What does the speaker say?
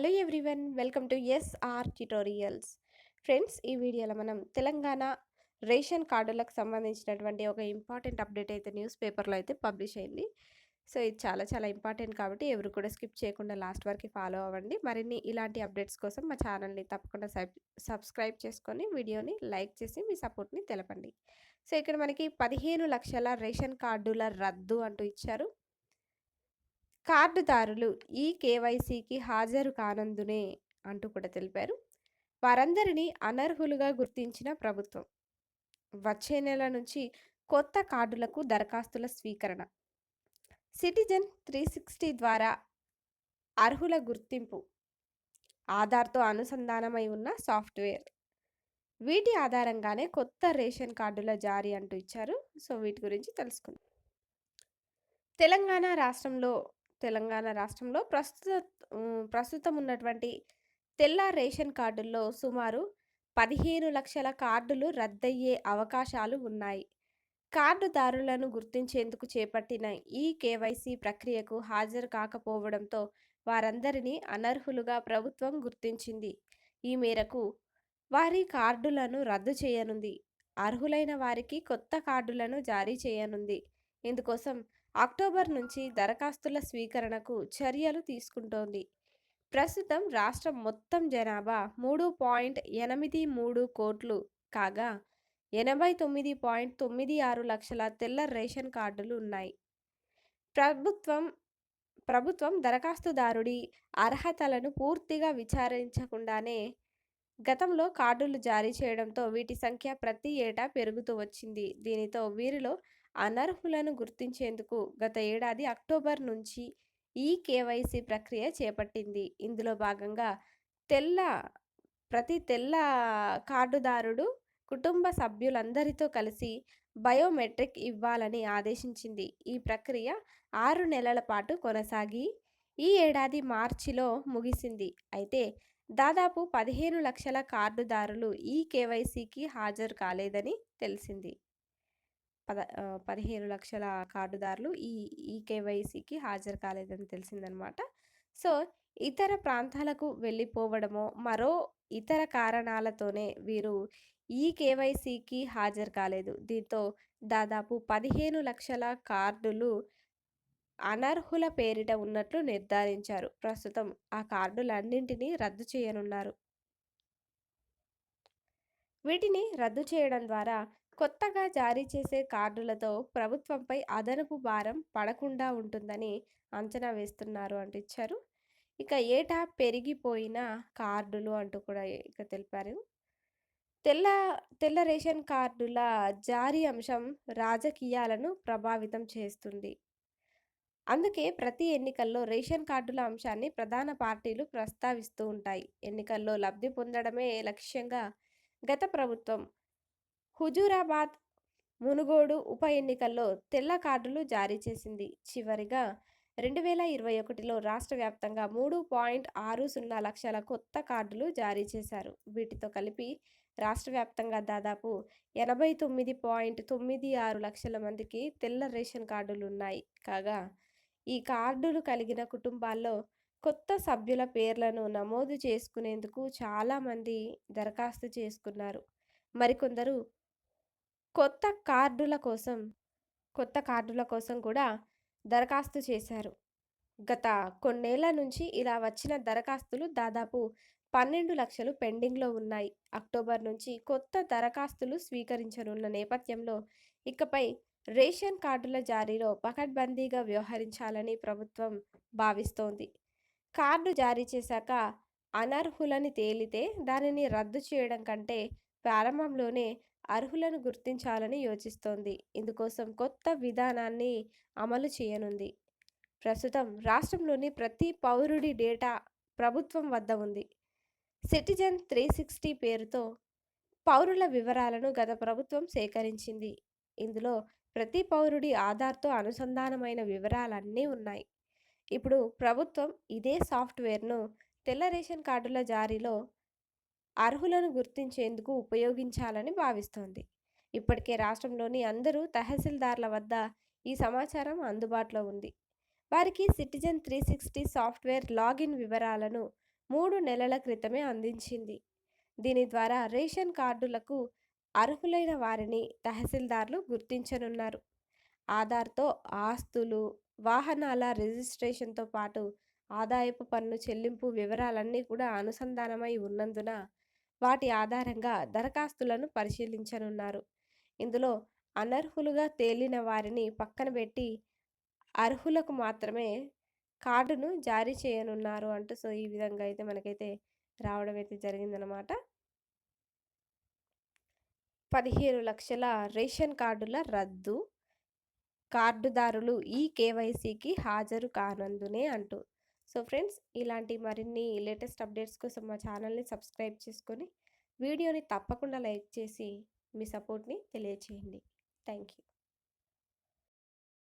Hello everyone welcome to SR tutorials friends ఈ వీడియోలో మనం తెలంగాణ రేషన్ కార్డులకు సంబంధించినటువంటి ఒక ఇంపార్టెంట్ అప్డేట్ అయితే న్యూస్ పేపర్లో అయితే పబ్లిష్ అయింది. సో ఇది చాలా చాలా ఇంపార్టెంట్ కాబట్టి ఎవరు కూడా స్కిప్ చేయకుండా లాస్ట్ వరకు ఫాలో అవ్వండి. మరిన్ని ఇలాంటి అప్డేట్స్ కోసం మా ఛానల్ని తప్పకుండా సబ్స్క్రైబ్ చేసుకొని వీడియోని లైక్ చేసి మీ సపోర్ట్ని తెలపండి. సో ఇక్కడ మనకి పదిహేను లక్షల రేషన్ కార్డుల రద్దు అంటూ ఇచ్చారు. కార్డుదారులు ఈ కేవైసీకి హాజరు కానందునే అంటూ కూడా తెలిపారు. వారందరినీ అనర్హులుగా గుర్తించిన ప్రభుత్వం. వచ్చే నెల నుంచి కొత్త కార్డులకు దరఖాస్తుల స్వీకరణ. సిటిజన్ త్రీ సిక్స్టీ ద్వారా అర్హుల గుర్తింపు. ఆధార్తో అనుసంధానమై ఉన్న సాఫ్ట్వేర్. వీటి ఆధారంగానే కొత్త రేషన్ కార్డుల జారీ అంటూ ఇచ్చారు. సో వీటి గురించి తెలుసుకుందాం. తెలంగాణ రాష్ట్రంలో తెలంగాణ రాష్ట్రంలో ప్రస్తుత ప్రస్తుతం ఉన్నటువంటి తెల్ల రేషన్ కార్డుల్లో సుమారు పదిహేను లక్షల కార్డులు రద్దయ్యే అవకాశాలు ఉన్నాయి. కార్డుదారులను గుర్తించేందుకు చేపట్టిన ఈ కేవైసీ ప్రక్రియకు హాజరు కాకపోవడంతో వారందరినీ అనర్హులుగా ప్రభుత్వం గుర్తించింది. ఈ మేరకు వారి కార్డులను రద్దు చేయనుంది. అర్హులైన వారికి కొత్త కార్డులను జారీ చేయనుంది. ఇందుకోసం అక్టోబర్ నుంచి దరఖాస్తుల స్వీకరణకు చర్యలు తీసుకుంటోంది. ప్రస్తుతం రాష్ట్రం మొత్తం జనాభా మూడు పాయింట్ ఎనిమిది మూడు కోట్లు కాగా ఎనభై తొమ్మిది పాయింట్ తొమ్మిది ఆరు లక్షల తెల్ల రేషన్ కార్డులు ఉన్నాయి. ప్రభుత్వం ప్రభుత్వం దరఖాస్తుదారుడి అర్హతలను పూర్తిగా విచారించకుండానే గతంలో కార్డులు జారీ చేయడంతో వీటి సంఖ్య ప్రతి ఏటా పెరుగుతూ వచ్చింది. దీనితో వీరిలో అనర్హులను గుర్తించేందుకు గత ఏడాది అక్టోబర్ నుంచి ఈ కేవైసీ ప్రక్రియ చేపట్టింది. ఇందులో భాగంగా తెల్ల ప్రతి తెల్ల కార్డుదారుడు కుటుంబ సభ్యులందరితో కలిసి బయోమెట్రిక్ ఇవ్వాలని ఆదేశించింది. ఈ ప్రక్రియ ఆరు నెలల పాటు కొనసాగి ఈ ఏడాది మార్చిలో ముగిసింది. అయితే దాదాపు పదిహేను లక్షల కార్డుదారులు ఈ కేవైసీకి హాజరు కాలేదని తెలిసింది. పద పదిహేను లక్షల కార్డుదారులు ఈ ఈ కేవైసీకి హాజరు కాలేదని తెలిసిందనమాట. సో ఇతర ప్రాంతాలకు వెళ్ళిపోవడమో మరో ఇతర కారణాలతోనే వీరు ఈ కేవైసీకి హాజరు కాలేదు. దీంతో దాదాపు పదిహేను లక్షల కార్డులు అనర్హుల పేరిట ఉన్నట్లు నిర్ధారించారు. ప్రస్తుతం ఆ కార్డులన్నింటినీ రద్దు చేయనున్నారు. వీటిని రద్దు చేయడం ద్వారా కొత్తగా జారీ చేసే కార్డులతో ప్రభుత్వంపై అదనపు భారం పడకుండా ఉంటుందని అంచనా వేస్తున్నారు అంటూ ఇచ్చారు ఇక ఏటా పెరిగిపోయిన కార్డులు అంటూ కూడా ఇక తెలిపారు. తెల్ల తెల్ల రేషన్ కార్డుల జారీ అంశం రాజకీయాలను ప్రభావితం చేస్తుంది. అందుకే ప్రతి ఎన్నికల్లో రేషన్ కార్డుల అంశాన్ని ప్రధాన పార్టీలు ప్రస్తావిస్తూ ఉంటాయి. ఎన్నికల్లో లబ్ధి పొందడమే లక్ష్యంగా గత ప్రభుత్వం హుజూరాబాద్ మునుగోడు ఉప ఎన్నికల్లో తెల్ల కార్డులు జారీ చేసింది. చివరిగా రెండు వేల ఇరవై ఒకటిలో రాష్ట్ర వ్యాప్తంగా మూడు పాయింట్ ఆరు సున్నా లక్షల కొత్త కార్డులు జారీ చేశారు. వీటితో కలిపి రాష్ట్ర వ్యాప్తంగా దాదాపు ఎనభై తొమ్మిది పాయింట్ తొమ్మిది ఆరు లక్షల మందికి తెల్ల రేషన్ కార్డులు ఉన్నాయి. కాగా ఈ కార్డులు కలిగిన కుటుంబాల్లో కొత్త సభ్యుల పేర్లను నమోదు చేసుకునేందుకు చాలామంది దరఖాస్తు చేసుకున్నారు. మరికొందరు కొత్త కార్డుల కోసం కొత్త కార్డుల కోసం కూడా దరఖాస్తు చేశారు. గత కొన్నేళ్ళ నుంచి ఇలా వచ్చిన దరఖాస్తులు దాదాపు పన్నెండు లక్షలు పెండింగ్లో ఉన్నాయి. అక్టోబర్ నుంచి కొత్త దరఖాస్తులు స్వీకరించనున్న నేపథ్యంలో ఇకపై రేషన్ కార్డుల జారీలో పకడ్బందీగా వ్యవహరించాలని ప్రభుత్వం భావిస్తోంది. కార్డు జారీ చేశాక అనర్హులని తేలితే దానిని రద్దు చేయడం కంటే ప్రారంభంలోనే అర్హులను గుర్తించాలని యోచిస్తోంది. ఇందుకోసం కొత్త విధానాన్ని అమలు చేయనుంది. ప్రస్తుతం రాష్ట్రంలోని ప్రతి పౌరుడి డేటా ప్రభుత్వం వద్ద ఉంది. సిటిజన్ త్రీ సిక్స్టీ పేరుతో పౌరుల వివరాలను గత ప్రభుత్వం సేకరించింది. ఇందులో ప్రతి పౌరుడి ఆధార్తో అనుసంధానమైన వివరాలన్నీ ఉన్నాయి. ఇప్పుడు ప్రభుత్వం ఇదే సాఫ్ట్వేర్ను తెల్ల రేషన్ కార్డుల జారీలో అర్హులను గుర్తించేందుకు ఉపయోగించాలని భావిస్తోంది. ఇప్పటికే రాష్ట్రంలోని అందరూ తహసీల్దార్ల వద్ద ఈ సమాచారం అందుబాటులో ఉంది. వారికి citizen three sixty software login వివరాలను మూడు నెలల క్రితమే అందించింది. దీని ద్వారా రేషన్ కార్డులకు అర్హులైన వారిని తహసీల్దార్లు గుర్తించనున్నారు. ఆధార్తో ఆస్తులు వాహనాల రిజిస్ట్రేషన్తో పాటు ఆదాయపు పన్ను చెల్లింపు వివరాలన్నీ కూడా అనుసంధానమై ఉన్నందున వాటి ఆధారంగా దరఖాస్తులను పరిశీలించనున్నారు. ఇందులో అనర్హులుగా తేలిన వారిని పక్కన పెట్టి అర్హులకు మాత్రమే కార్డును జారీ చేయనున్నారు అంటూ సో ఈ విధంగా అయితే మనకైతే రావడం అయితే జరిగిందనమాట పదిహేను లక్షల రేషన్ కార్డుల రద్దు. కార్డుదారులు ఈ కేవైసీకి హాజరు కానందునే అంటూ. సో ఫ్రెండ్స్ ఇలాంటి మరిన్ని లేటెస్ట్ అప్డేట్స్ కోసం మా ఛానల్ని సబ్స్క్రైబ్ చేసుకొని వీడియోని తప్పకుండా లైక్ చేసి మీ సపోర్ట్ని తెలియచేయండి. Thank you